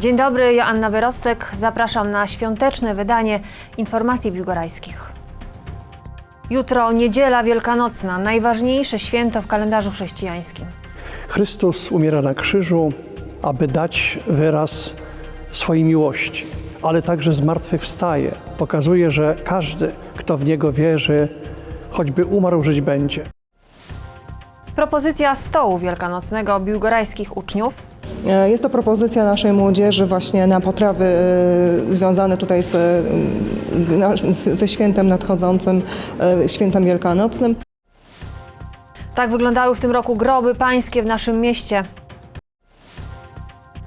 Dzień dobry, Joanna Wyrostek. Zapraszam na świąteczne wydanie informacji biłgorajskich. Jutro niedziela wielkanocna, najważniejsze święto w kalendarzu chrześcijańskim. Chrystus umiera na krzyżu, aby dać wyraz swojej miłości, ale także zmartwychwstaje. Pokazuje, że każdy, kto w Niego wierzy, choćby umarł, żyć będzie. Propozycja stołu wielkanocnego biłgorajskich uczniów. E, Jest to propozycja naszej młodzieży właśnie na potrawy e, związane tutaj z, e, z- ze świętem nadchodzącym, świętem wielkanocnym. Tak wyglądały w tym roku groby pańskie w naszym mieście.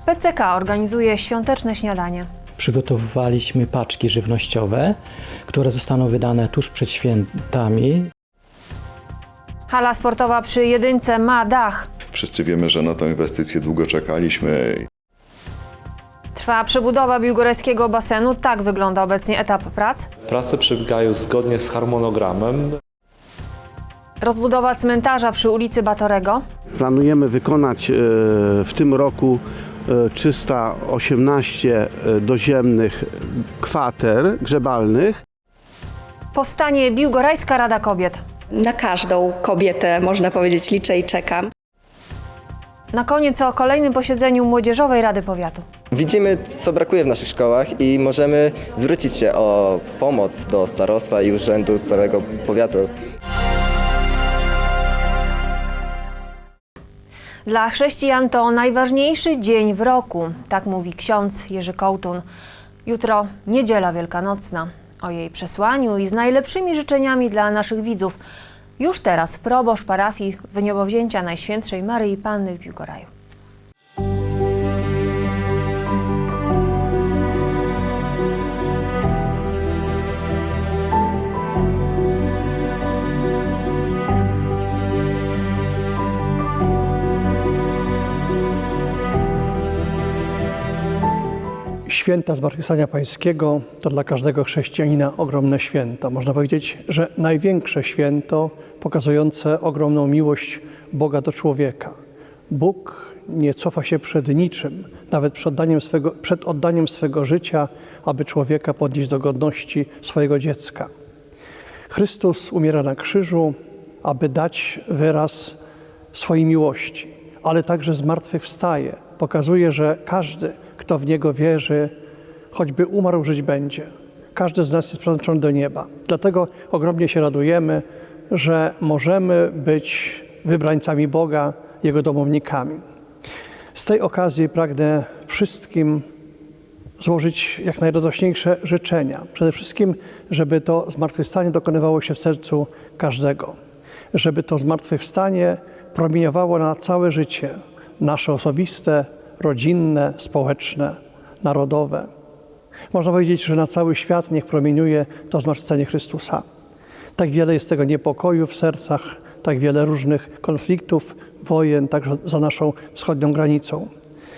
PCK organizuje świąteczne śniadanie. Przygotowywaliśmy paczki żywnościowe, które zostaną wydane tuż przed świętami. Hala sportowa przy Jedynce ma dach. Wszyscy wiemy, że na tę inwestycję długo czekaliśmy. Trwa przebudowa biłgorajskiego basenu. Tak wygląda obecnie etap prac. Prace przebiegają zgodnie z harmonogramem. Rozbudowa cmentarza przy ulicy Batorego. Planujemy wykonać e, w tym roku e, 318 e, doziemnych kwater grzebalnych. Powstanie Biłgorajska Rada Kobiet. Na każdą kobietę, można powiedzieć, liczę i czekam. Na koniec o kolejnym posiedzeniu Młodzieżowej Rady Powiatu. Widzimy, co brakuje w naszych szkołach i możemy zwrócić się o pomoc do starostwa i urzędu całego powiatu. Dla chrześcijan to najważniejszy dzień w roku, tak mówi ksiądz Jerzy Kołtun. Jutro niedziela wielkanocna. O jej przesłaniu i z najlepszymi życzeniami dla naszych widzów. Już teraz proboszcz parafii Wyniobowzięcia Najświętszej Maryi Panny w Biłgoraju. Święta Zmartwychwstania Pańskiego to dla każdego chrześcijanina ogromne święto. Można powiedzieć, że największe święto pokazujące ogromną miłość Boga do człowieka. Bóg nie cofa się przed niczym, nawet przed oddaniem swego, przed oddaniem swego życia, aby człowieka podnieść do godności swojego dziecka. Chrystus umiera na krzyżu, aby dać wyraz swojej miłości, ale także zmartwychwstaje. Pokazuje, że każdy, kto w Niego wierzy, choćby umarł, żyć będzie. Każdy z nas jest przeznaczony do nieba. Dlatego ogromnie się radujemy, że możemy być wybrańcami Boga, Jego domownikami. Z tej okazji pragnę wszystkim złożyć jak najradośniejsze życzenia. Przede wszystkim, żeby to zmartwychwstanie dokonywało się w sercu każdego. Żeby to zmartwychwstanie promieniowało na całe życie nasze osobiste, rodzinne, społeczne, narodowe. Można powiedzieć, że na cały świat niech promieniuje to zmartwychwstanie Chrystusa. Tak wiele jest tego niepokoju w sercach, tak wiele różnych konfliktów, wojen, także za naszą wschodnią granicą.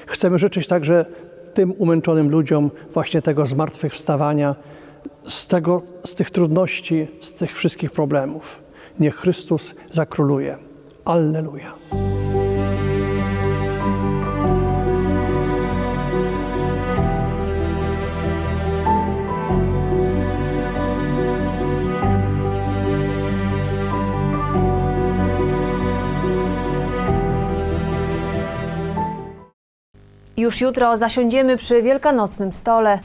Chcemy życzyć także tym umęczonym ludziom właśnie tego zmartwychwstawania, z, tego, z tych trudności, z tych wszystkich problemów. Niech Chrystus zakróluje. Alleluja. Już jutro zasiądziemy przy wielkanocnym stole.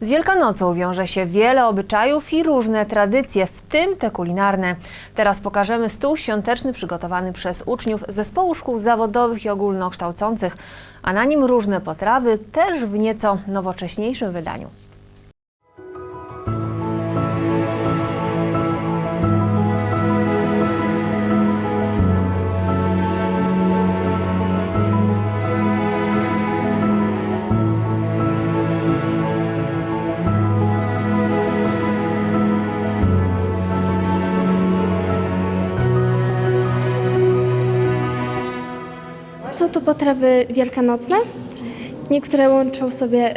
Z Wielkanocą wiąże się wiele obyczajów i różne tradycje, w tym te kulinarne. Teraz pokażemy stół świąteczny przygotowany przez uczniów Zespołu Szkół Zawodowych i Ogólnokształcących, a na nim różne potrawy, też w nieco nowocześniejszym wydaniu. Potrawy wielkanocne. Niektóre łączą sobie,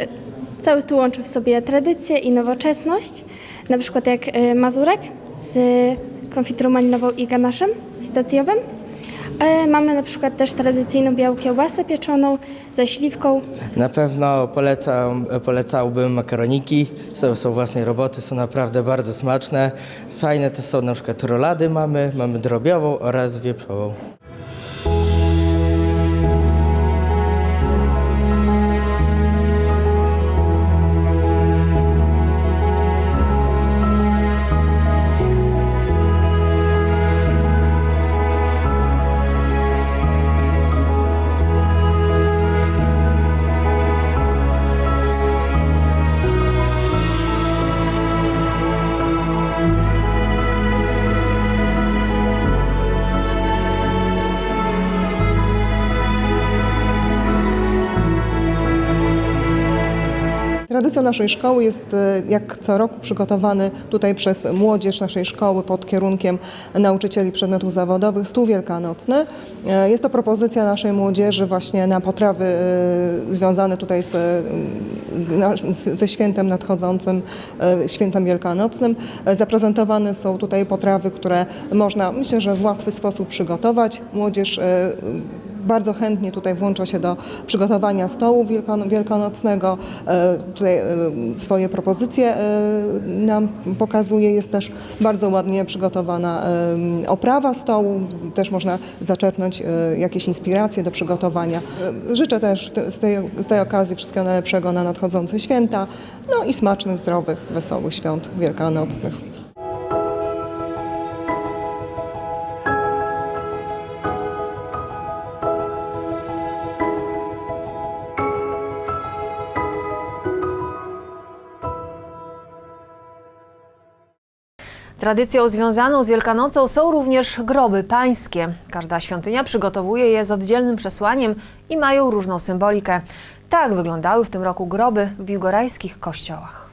cały stół łączy w sobie tradycję i nowoczesność. Na przykład jak y, mazurek z konfiturą malinową i ganaszem pistacjowym. E, Mamy na przykład też tradycyjną białą kiełbasę pieczoną ze śliwką. Na pewno polecam, polecałbym makaroniki. Są, są roboty, są naprawdę bardzo smaczne. Fajne to są na przykład rolady mamy, mamy drobiową oraz wieprzową. Tradycją naszej szkoły jest e, jak co roku przygotowany tutaj przez młodzież naszej szkoły pod kierunkiem nauczycieli przedmiotów zawodowych stół wielkanocny. E, Jest to propozycja naszej młodzieży właśnie na potrawy e, związane tutaj na- z- ze świętem nadchodzącym, świętem wielkanocnym. Zaprezentowane są tutaj potrawy, które można myślę, że w łatwy sposób przygotować. Młodzież bardzo chętnie tutaj włącza się do przygotowania stołu wielkanocnego. E, Tutaj e, swoje propozycje e, nam pokazuje. Jest też bardzo ładnie przygotowana oprawa stołu. Też można zaczerpnąć jakieś inspiracje do przygotowania. Życzę też te- z tej, z tej okazji wszystkiego najlepszego na nadchodzące święta. No i smacznych, zdrowych, wesołych świąt wielkanocnych. Tradycją związaną z Wielkanocą są również groby pańskie. Każda świątynia przygotowuje je z oddzielnym przesłaniem i mają różną symbolikę. Tak wyglądały w tym roku groby w biłgorajskich kościołach.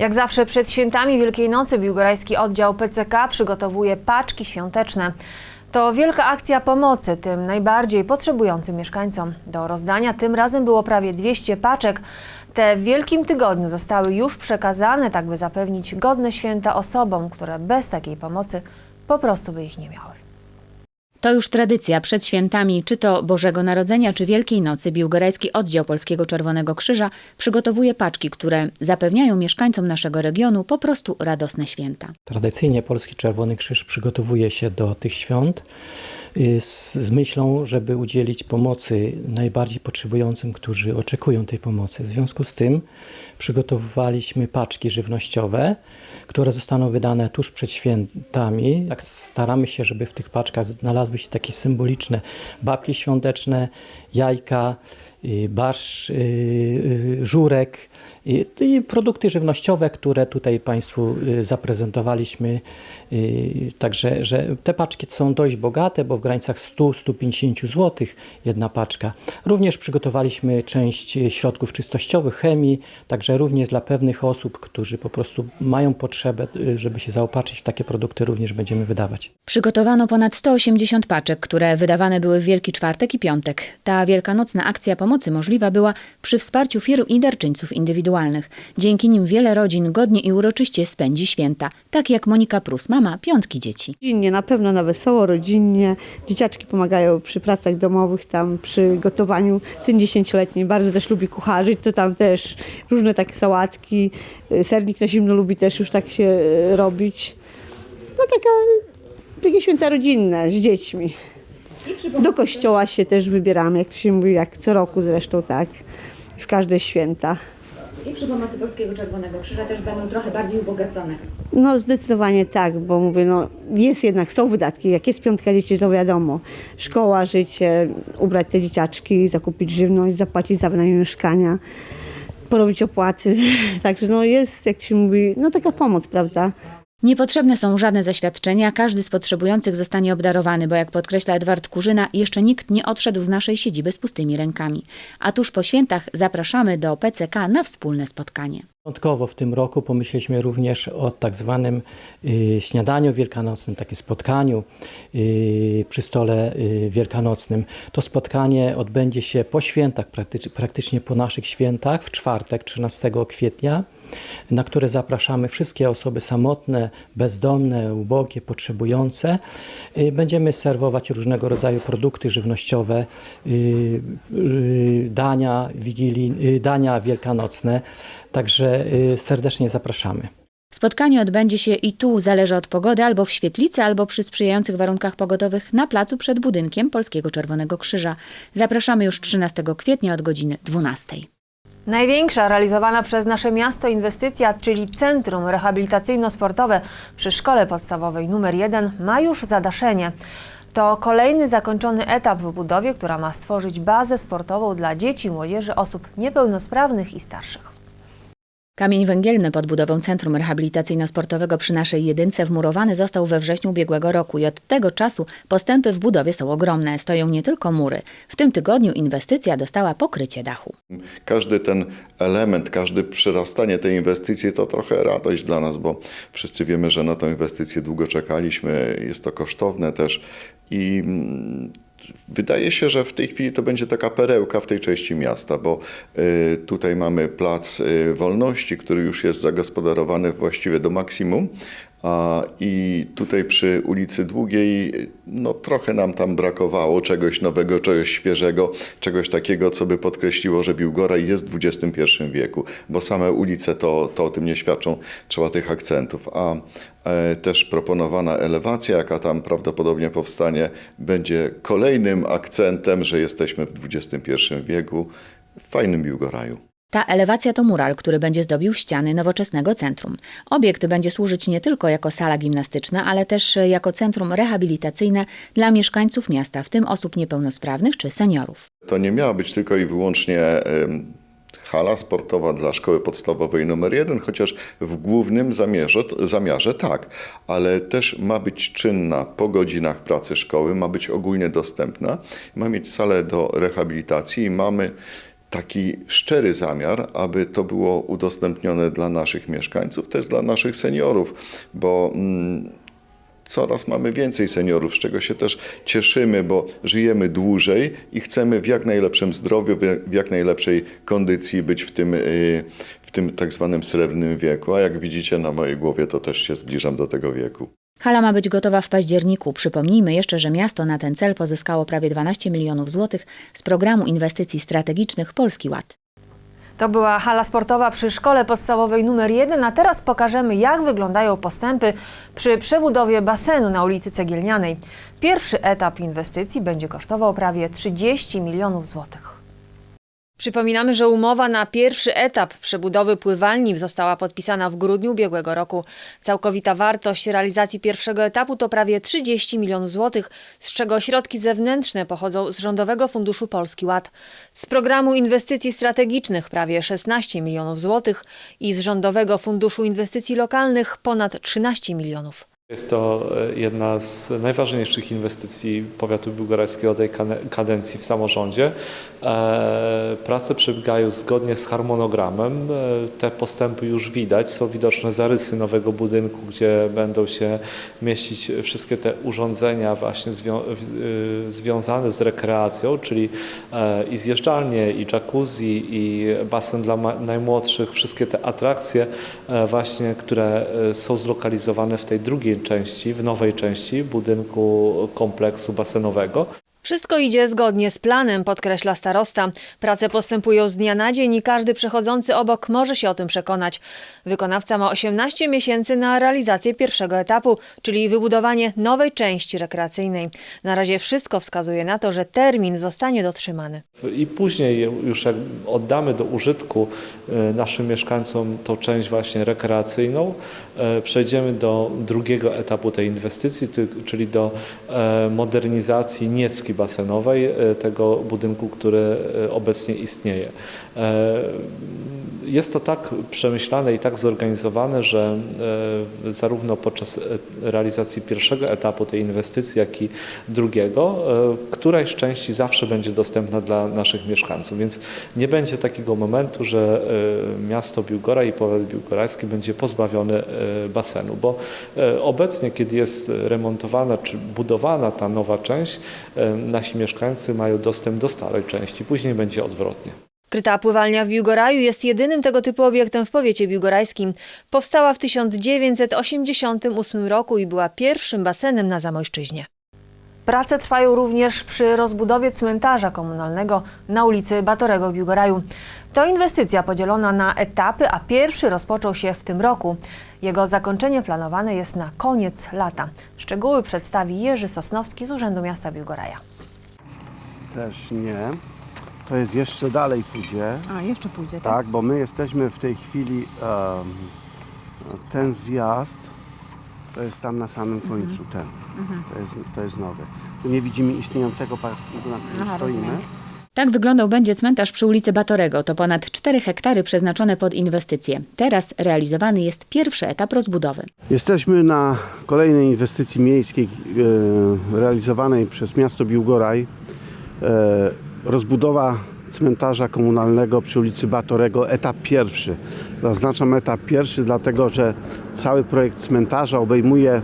Jak zawsze przed świętami Wielkiej Nocy biłgorajski oddział PCK przygotowuje paczki świąteczne. To wielka akcja pomocy tym najbardziej potrzebującym mieszkańcom. Do rozdania tym razem było prawie 200 paczek. Te w Wielkim Tygodniu zostały już przekazane, tak by zapewnić godne święta osobom, które bez takiej pomocy po prostu by ich nie miały. To już tradycja przed świętami, czy to Bożego Narodzenia, czy Wielkiej Nocy, Biłgorajski Oddział Polskiego Czerwonego Krzyża przygotowuje paczki, które zapewniają mieszkańcom naszego regionu po prostu radosne święta. Tradycyjnie Polski Czerwony Krzyż przygotowuje się do tych świąt y, z, z myślą, żeby udzielić pomocy najbardziej potrzebującym, którzy oczekują tej pomocy. W związku z tym przygotowaliśmy paczki żywnościowe, które zostaną wydane tuż przed świętami. Tak staramy się, żeby w tych paczkach znalazły się takie symboliczne babki świąteczne, jajka, y, barsz, y, y, żurek i, produkty żywnościowe, które tutaj Państwu y, zaprezentowaliśmy. Y, Także że te paczki są dość bogate, bo w granicach 100-150 zł jedna paczka. Również przygotowaliśmy część y, środków czystościowych, chemii, także również dla pewnych osób, którzy po prostu mają potrzebę, żeby się zaopatrzyć w takie produkty, również będziemy wydawać. Przygotowano ponad 180 paczek, które wydawane były w Wielki Czwartek i Piątek. Ta wielkanocna akcja pomocy możliwa była przy wsparciu firm i darczyńców indywidualnych. Dzięki nim wiele rodzin godnie i uroczyście spędzi święta, tak jak Monika Prus, mama piątki dzieci. Rodzinnie, na pewno na wesoło, rodzinnie. Dzieciaczki pomagają przy pracach domowych, tam przy gotowaniu. Syn dziesięcioletni bardzo też lubi kucharzyć, to tam też różne takie sałatki. Y, Sernik na zimno lubi też już tak się y, robić. No taka, takie święta rodzinne z dziećmi. Do kościoła się też wybieramy, jak to się mówi, jak co roku zresztą tak, w każde święta. I przy pomocy Polskiego Czerwonego Krzyża też będą trochę bardziej ubogacone. No zdecydowanie tak, bo mówię, no jest jednak, są wydatki, jak jest piątka dzieci, to wiadomo, szkoła, życie, ubrać te dzieciaczki, zakupić żywność, zapłacić za wynajem mieszkania, porobić opłaty, także no jest, jak się mówi, no taka pomoc, prawda? Niepotrzebne są żadne zaświadczenia, każdy z potrzebujących zostanie obdarowany, bo jak podkreśla Edward Kurzyna, jeszcze nikt nie odszedł z naszej siedziby z pustymi rękami. A tuż po świętach zapraszamy do PCK na wspólne spotkanie. Początkowo w tym roku pomyśleliśmy również o tak zwanym y, śniadaniu wielkanocnym, takim spotkaniu y, przy stole y, wielkanocnym. To spotkanie odbędzie się po świętach, praktycz, praktycznie po naszych świętach, w czwartek 13 kwietnia, na które zapraszamy wszystkie osoby samotne, bezdomne, ubogie, potrzebujące. Y, Będziemy serwować różnego rodzaju produkty żywnościowe, y, y, dania, wigilii, dania wielkanocne. Także serdecznie zapraszamy. Spotkanie odbędzie się i tu, zależy od pogody, albo w świetlicy, albo przy sprzyjających warunkach pogodowych na placu przed budynkiem Polskiego Czerwonego Krzyża. Zapraszamy już 13 kwietnia od godziny 12. Największa realizowana przez nasze miasto inwestycja, czyli Centrum Rehabilitacyjno-Sportowe przy Szkole Podstawowej nr 1 ma już zadaszenie. To kolejny zakończony etap w budowie, która ma stworzyć bazę sportową dla dzieci, młodzieży, osób niepełnosprawnych i starszych. Kamień węgielny pod budową Centrum Rehabilitacyjno-Sportowego przy naszej jedynce wmurowany został we wrześniu ubiegłego roku i od tego czasu postępy w budowie są ogromne. Stoją nie tylko mury. W tym tygodniu inwestycja dostała pokrycie dachu. Każdy ten element, każde przyrastanie tej inwestycji to trochę radość dla nas, bo wszyscy wiemy, że na tę inwestycję długo czekaliśmy, jest to kosztowne też i mm, wydaje się, że w tej chwili to będzie taka perełka w tej części miasta, bo y, tutaj mamy plac y, Wolności, który już jest zagospodarowany właściwie do maksimum, i tutaj przy ulicy Długiej, no trochę nam tam brakowało czegoś nowego, czegoś świeżego, czegoś takiego, co by podkreśliło, że Biłgoraj jest w XXI wieku, bo same ulice to, to o tym nie świadczą, trzeba tych akcentów. A e, też proponowana elewacja, jaka tam prawdopodobnie powstanie, będzie kolejnym akcentem, że jesteśmy w XXI wieku w fajnym Biłgoraju. Ta elewacja to mural, który będzie zdobił ściany nowoczesnego centrum. Obiekt będzie służyć nie tylko jako sala gimnastyczna, ale też jako centrum rehabilitacyjne dla mieszkańców miasta, w tym osób niepełnosprawnych czy seniorów. To nie miała być tylko i wyłącznie hala sportowa dla szkoły podstawowej numer 1, chociaż w głównym zamierze, zamiarze tak, ale też ma być czynna po godzinach pracy szkoły, ma być ogólnie dostępna, ma mieć salę do rehabilitacji i mamy taki szczery zamiar, aby to było udostępnione dla naszych mieszkańców, też dla naszych seniorów, bo mm, coraz mamy więcej seniorów, z czego się też cieszymy, bo żyjemy dłużej i chcemy w jak najlepszym zdrowiu, w jak- najlepszej kondycji być w tym, y, w tym tak zwanym srebrnym wieku. A jak widzicie na mojej głowie, to też się zbliżam do tego wieku. Hala ma być gotowa w październiku. Przypomnijmy jeszcze, że miasto na ten cel pozyskało prawie 12 milionów złotych z programu inwestycji strategicznych Polski Ład. To była hala sportowa przy szkole podstawowej numer 1, a teraz pokażemy, jak wyglądają postępy przy przebudowie basenu na ulicy Cegielnianej. Pierwszy etap inwestycji będzie kosztował prawie 30 milionów złotych. Przypominamy, że umowa na pierwszy etap przebudowy pływalni została podpisana w grudniu ubiegłego roku. Całkowita wartość realizacji pierwszego etapu to prawie 30 milionów złotych, z czego środki zewnętrzne pochodzą z Rządowego Funduszu Polski Ład. Z programu inwestycji strategicznych prawie 16 milionów złotych i z Rządowego Funduszu Inwestycji Lokalnych ponad 13 milionów. Jest to e, jedna z najważniejszych inwestycji powiatu biłgorajskiego tej kadencji w samorządzie. E, Prace przebiegają zgodnie z harmonogramem. E, Te postępy już widać. Są widoczne zarysy nowego budynku, gdzie będą się mieścić wszystkie te urządzenia właśnie zwią- związane z rekreacją, czyli i zjeżdżalnie, i jacuzzi, i basen dla najmłodszych, wszystkie te atrakcje właśnie, które są zlokalizowane w tej drugiej części, w nowej części budynku kompleksu basenowego. Wszystko idzie zgodnie z planem, podkreśla starosta. Prace postępują z dnia na dzień i każdy przechodzący obok może się o tym przekonać. Wykonawca ma 18 miesięcy na realizację pierwszego etapu, czyli wybudowanie nowej części rekreacyjnej. Na razie wszystko wskazuje na to, że termin zostanie dotrzymany. I później już jak oddamy do użytku e, naszym mieszkańcom tą część właśnie rekreacyjną, e, przejdziemy do drugiego etapu tej inwestycji, ty- czyli do e, modernizacji basenowej e, tego budynku, który e, obecnie istnieje. Jest to tak przemyślane i tak zorganizowane, że e, zarówno podczas e, realizacji pierwszego etapu tej inwestycji, jak i drugiego, e, któraś części zawsze będzie dostępna dla naszych mieszkańców. Więc nie będzie takiego momentu, że miasto Biłgora i powiat biłgorajski będzie pozbawiony e, basenu, bo obecnie, kiedy jest remontowana czy budowana ta nowa część, nasi mieszkańcy mają dostęp do starej części, później będzie odwrotnie. Kryta pływalnia w Biłgoraju jest jedynym tego typu obiektem w powiecie biłgorajskim. Powstała w 1988 roku i była pierwszym basenem na Zamojszczyźnie. Prace trwają również przy rozbudowie cmentarza komunalnego na ulicy Batorego w Biłgoraju. To inwestycja podzielona na etapy, a pierwszy rozpoczął się w tym roku. Jego zakończenie planowane jest na koniec lata. Szczegóły przedstawi Jerzy Sosnowski z Urzędu Miasta Biłgoraja. Też nie. To jest jeszcze dalej pójdzie. A, jeszcze pójdzie, Tak, bo my jesteśmy w tej chwili em, ten zjazd to jest tam na samym końcu ten. To, jest, to jest nowy. Tu nie widzimy istniejącego parkingu, na którym Aha, stoimy. rozumiem. Tak wyglądał będzie cmentarz przy ulicy Batorego. To ponad 4 hektary przeznaczone pod inwestycje. Teraz realizowany jest pierwszy etap rozbudowy. Jesteśmy na kolejnej inwestycji miejskiej e, realizowanej przez miasto Biłgoraj. E, rozbudowa cmentarza komunalnego przy ulicy Batorego, etap pierwszy. Zaznaczam etap pierwszy, dlatego że cały projekt cmentarza obejmuje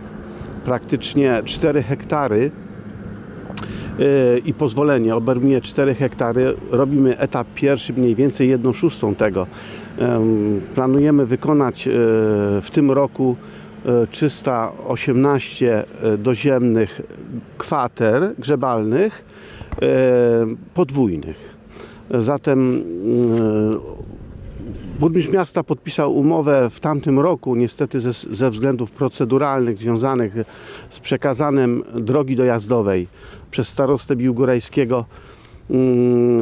praktycznie 4 hektary e, i pozwolenie obejmuje 4 hektary. Robimy etap pierwszy, mniej więcej 1 szóstą tego. Em, Planujemy wykonać e, w tym roku e, 318 doziemnych kwater grzebalnych podwójnych. Zatem e, burmistrz miasta podpisał umowę w tamtym roku, niestety ze, ze względów proceduralnych związanych z przekazaniem drogi dojazdowej przez starostę biłgorajskiego mm,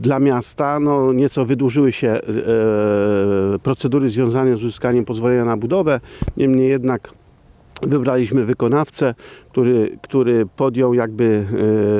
dla miasta. No, nieco wydłużyły się e, procedury związane z uzyskaniem pozwolenia na budowę. Niemniej jednak wybraliśmy wykonawcę, który, który podjął jakby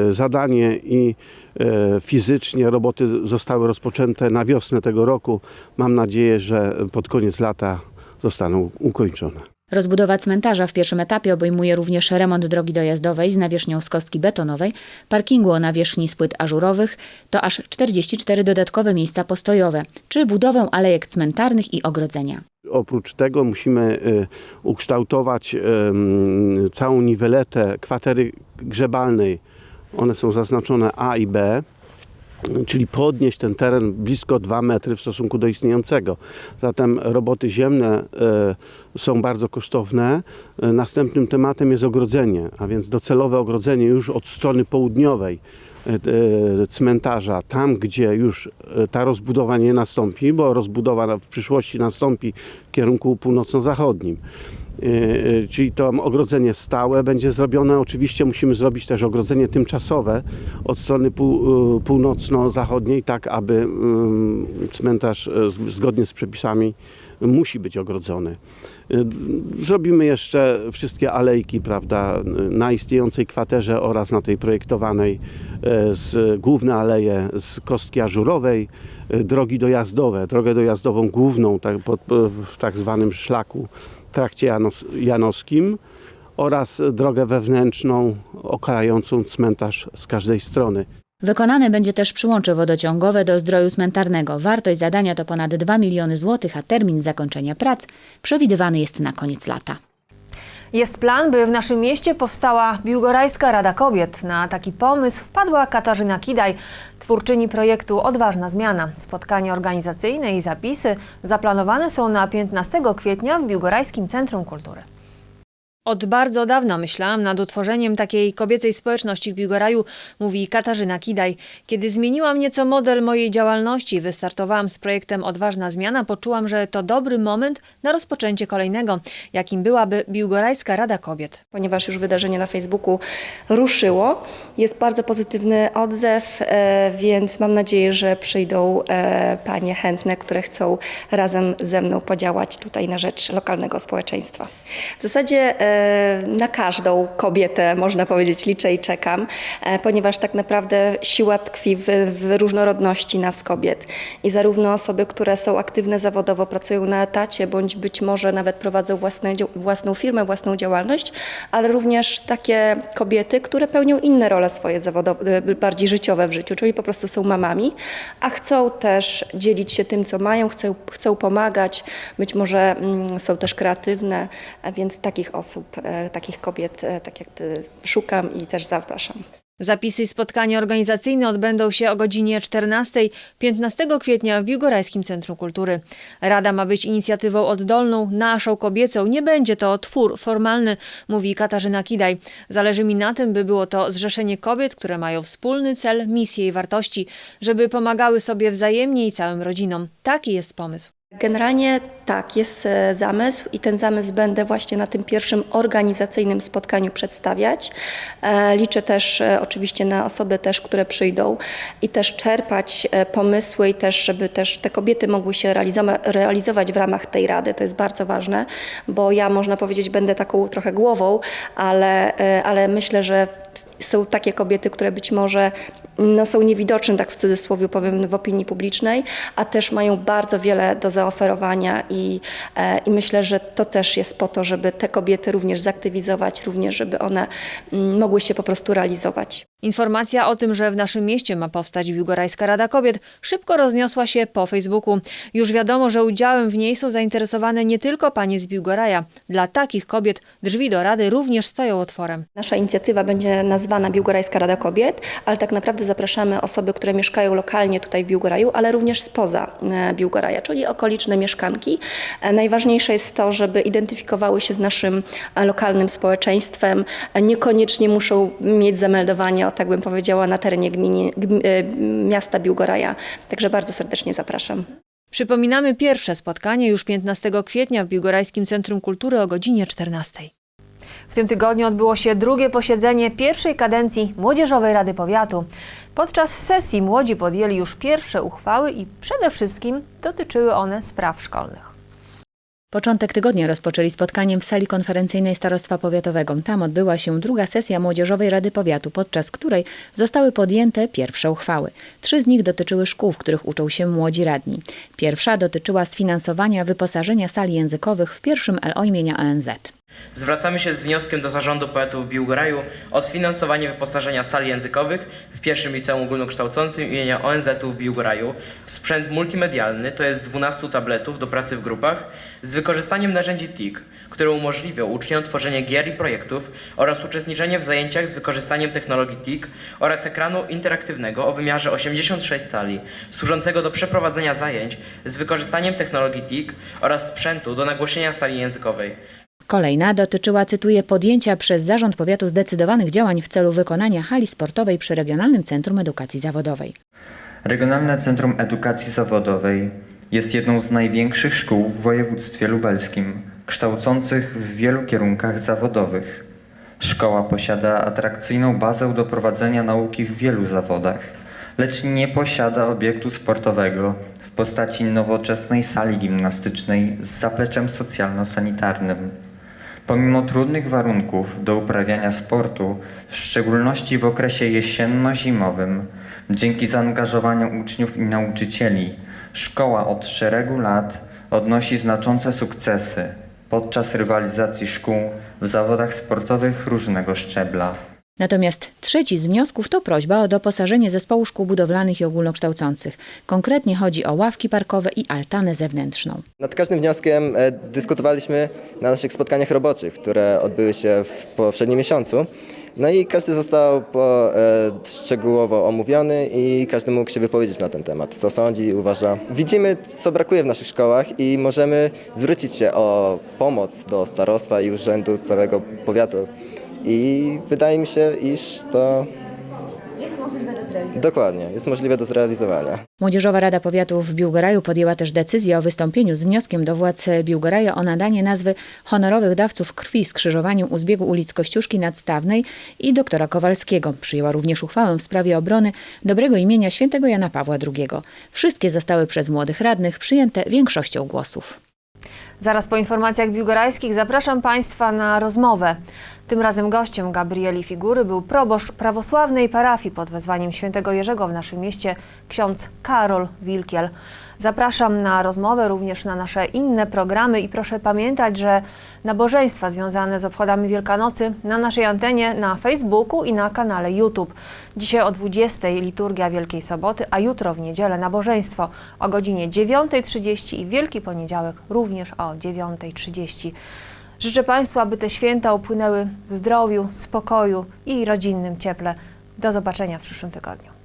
e, zadanie i e, fizycznie roboty zostały rozpoczęte na wiosnę tego roku. Mam nadzieję, że pod koniec lata zostaną ukończone. Rozbudowa cmentarza w pierwszym etapie obejmuje również remont drogi dojazdowej z nawierzchnią z kostki betonowej, parkingu o nawierzchni z płyt ażurowych, to aż 44 dodatkowe miejsca postojowe, czy budowę alejek cmentarnych i ogrodzenia. Oprócz tego musimy y, ukształtować ym, całą niweletę kwatery grzebalnej. One są zaznaczone A i B czyli podnieść ten teren blisko 2 metry w stosunku do istniejącego. Zatem roboty ziemne e, są bardzo kosztowne. Następnym tematem jest ogrodzenie, a więc docelowe ogrodzenie już od strony południowej cmentarza, tam gdzie już e, ta rozbudowa nie nastąpi, bo rozbudowa w przyszłości nastąpi w kierunku północno-zachodnim. E, e, Czyli to ogrodzenie stałe będzie zrobione. Oczywiście musimy zrobić też ogrodzenie tymczasowe od strony pół, e, północno-zachodniej, tak aby mm, cmentarz e, zgodnie z przepisami musi być ogrodzony. E, Zrobimy jeszcze wszystkie alejki, prawda, na istniejącej kwaterze oraz na tej projektowanej e, z główne aleje z kostki ażurowej, e, drogi dojazdowe, drogę dojazdową główną tak, pod, w tak zwanym szlaku trakcie Janos, Janowskim oraz drogę wewnętrzną okalającą cmentarz z każdej strony. Wykonane będzie też przyłącze wodociągowe do zdroju cmentarnego. Wartość zadania to ponad 2 miliony złotych, a termin zakończenia prac przewidywany jest na koniec lata. Jest plan, by w naszym mieście powstała Biłgorajska Rada Kobiet. Na taki pomysł wpadła Katarzyna Kidaj, twórczyni projektu Odważna Zmiana. Spotkanie organizacyjne i zapisy zaplanowane są na 15 kwietnia w Biłgorajskim Centrum Kultury. Od bardzo dawna myślałam nad utworzeniem takiej kobiecej społeczności w Biłgoraju, mówi Katarzyna Kidaj. Kiedy zmieniłam nieco model mojej działalności wystartowałam z projektem Odważna Zmiana, poczułam, że to dobry moment na rozpoczęcie kolejnego, jakim byłaby Biłgorajska Rada Kobiet. Ponieważ już wydarzenie na Facebooku ruszyło, jest bardzo pozytywny odzew, e, więc mam nadzieję, że przyjdą e, panie chętne, które chcą razem ze mną podziałać tutaj na rzecz lokalnego społeczeństwa. W zasadzie e, na każdą kobietę, można powiedzieć, liczę i czekam, e, ponieważ tak naprawdę siła tkwi w, w różnorodności nas kobiet. I zarówno osoby, które są aktywne zawodowo, pracują na etacie, bądź być może nawet prowadzą własne, własną firmę, własną działalność, ale również takie kobiety, które pełnią inne role swoje zawodowe, e, bardziej życiowe w życiu, czyli po prostu są mamami, a chcą też dzielić się tym, co mają, chcą, chcą pomagać, być może mm, są też kreatywne, więc takich osób, e, takich kobiet e, tak jakby szukam i też zapraszam. Zapisy i spotkania organizacyjne odbędą się o godzinie 14 15 kwietnia w Biłgorajskim Centrum Kultury. Rada ma być inicjatywą oddolną, naszą kobiecą. Nie będzie to twór formalny, mówi Katarzyna Kidaj. Zależy mi na tym, by było to zrzeszenie kobiet, które mają wspólny cel, misję i wartości, żeby pomagały sobie wzajemnie i całym rodzinom. Taki jest pomysł. Generalnie tak, jest e, zamysł i ten zamysł będę właśnie na tym pierwszym organizacyjnym spotkaniu przedstawiać. E, Liczę też e, oczywiście na osoby też, które przyjdą i też czerpać pomysły i też, żeby też te kobiety mogły się realizowa- realizować w ramach tej rady. To jest bardzo ważne, bo ja można powiedzieć będę taką trochę głową, ale, ale myślę, że są takie kobiety, które być może no, są niewidoczne, tak w cudzysłowie powiem, w opinii publicznej, a też mają bardzo wiele do zaoferowania i, e, i myślę, że to też jest po to, żeby te kobiety również zaktywizować, również żeby one mm, mogły się po prostu realizować. Informacja o tym, że w naszym mieście ma powstać Biłgorajska Rada Kobiet, szybko rozniosła się po Facebooku. Już wiadomo, że udziałem w niej są zainteresowane nie tylko panie z Biłgoraja. Dla takich kobiet drzwi do Rady również stoją otworem. Nasza inicjatywa będzie nazwana Biłgorajska Rada Kobiet, ale tak naprawdę zapraszamy osoby, które mieszkają lokalnie tutaj w Biłgoraju, ale również spoza e, Biłgoraja, czyli okoliczne mieszkanki. E, Najważniejsze jest to, żeby identyfikowały się z naszym e, lokalnym społeczeństwem. Niekoniecznie muszą mieć zameldowanie, o tak bym powiedziała, na terenie gminy, gm, miasta Biłgoraja. Także bardzo serdecznie zapraszam. Przypominamy pierwsze spotkanie już 15 kwietnia w Biłgorajskim Centrum Kultury o godzinie 14. W tym tygodniu odbyło się drugie posiedzenie pierwszej kadencji Młodzieżowej Rady Powiatu. Podczas sesji młodzi podjęli już pierwsze uchwały i przede wszystkim dotyczyły one spraw szkolnych. Początek tygodnia rozpoczęli spotkaniem w sali konferencyjnej Starostwa Powiatowego. Tam odbyła się druga sesja Młodzieżowej Rady Powiatu, podczas której zostały podjęte pierwsze uchwały. Trzy z nich dotyczyły szkół, w których uczą się młodzi radni. Pierwsza dotyczyła sfinansowania wyposażenia sali językowych w pierwszym LO imienia ONZ. Zwracamy się z wnioskiem do Zarządu Poetów Biłgoraju o sfinansowanie wyposażenia sal językowych w pierwszym liceum ogólnokształcącym imienia ONZ-u w Biłgoraju w sprzęt multimedialny, to jest 12 tabletów do pracy w grupach, z wykorzystaniem narzędzi TIC, które umożliwią uczniom tworzenie gier i projektów oraz uczestniczenie w zajęciach z wykorzystaniem technologii TIC oraz ekranu interaktywnego o wymiarze 86 cali, służącego do przeprowadzenia zajęć z wykorzystaniem technologii TIC oraz sprzętu do nagłośnienia sali językowej. Kolejna dotyczyła, cytuję, podjęcia przez Zarząd Powiatu zdecydowanych działań w celu wykonania hali sportowej przy Regionalnym Centrum Edukacji Zawodowej. Regionalne Centrum Edukacji Zawodowej jest jedną z największych szkół w województwie lubelskim, kształcących w wielu kierunkach zawodowych. Szkoła posiada atrakcyjną bazę do prowadzenia nauki w wielu zawodach, lecz nie posiada obiektu sportowego w postaci nowoczesnej sali gimnastycznej z zapleczem socjalno-sanitarnym. Pomimo trudnych warunków do uprawiania sportu, w szczególności w okresie jesienno-zimowym, dzięki zaangażowaniu uczniów i nauczycieli, szkoła od szeregu lat odnosi znaczące sukcesy podczas rywalizacji szkół w zawodach sportowych różnego szczebla. Natomiast trzeci z wniosków to prośba o doposażenie zespołu szkół budowlanych i ogólnokształcących. Konkretnie chodzi o ławki parkowe i altanę zewnętrzną. Nad każdym wnioskiem e, dyskutowaliśmy na naszych spotkaniach roboczych, które odbyły się w poprzednim miesiącu. No i każdy został po, e, szczegółowo omówiony i każdy mógł się wypowiedzieć na ten temat, co sądzi i uważa. Widzimy, co brakuje w naszych szkołach i możemy zwrócić się o pomoc do starostwa i urzędu całego powiatu. I wydaje mi się, iż to Jest możliwe do zrealizowania. dokładnie jest możliwe do zrealizowania. Młodzieżowa Rada Powiatu w Biłgoraju podjęła też decyzję o wystąpieniu z wnioskiem do władz Biłgoraja o nadanie nazwy honorowych dawców krwi skrzyżowaniu u zbiegu ulic Kościuszki Nadstawnej i doktora Kowalskiego. Przyjęła również uchwałę w sprawie obrony dobrego imienia świętego Jana Pawła II. Wszystkie zostały przez młodych radnych przyjęte większością głosów. Zaraz po informacjach biłgorajskich zapraszam Państwa na rozmowę. Tym razem gościem Gabrieli Figury był proboszcz prawosławnej parafii pod wezwaniem świętego Jerzego w naszym mieście, ksiądz Karol Wilkiel. Zapraszam na rozmowę również na nasze inne programy i proszę pamiętać, że nabożeństwa związane z obchodami Wielkanocy na naszej antenie na Facebooku i na kanale YouTube. Dzisiaj o 20 liturgia Wielkiej Soboty, a jutro w niedzielę nabożeństwo o godzinie 9.30 i Wielki Poniedziałek również o 9.30. Życzę Państwu, aby te święta upłynęły w zdrowiu, spokoju i rodzinnym cieple. Do zobaczenia w przyszłym tygodniu.